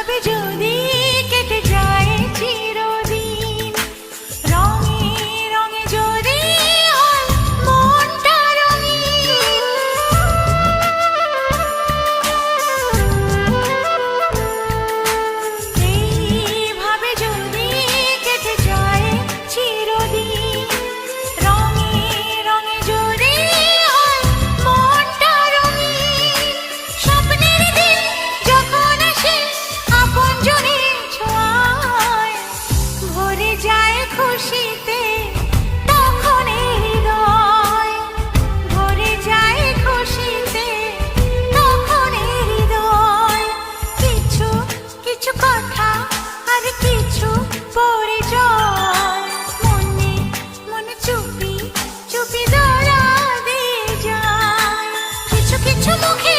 ভাবে খুশিতে যায় খুশিতে কিছু কিছু কথা মনে মনে চুপি দিয়ে যায়। কিছু কিছু মুখে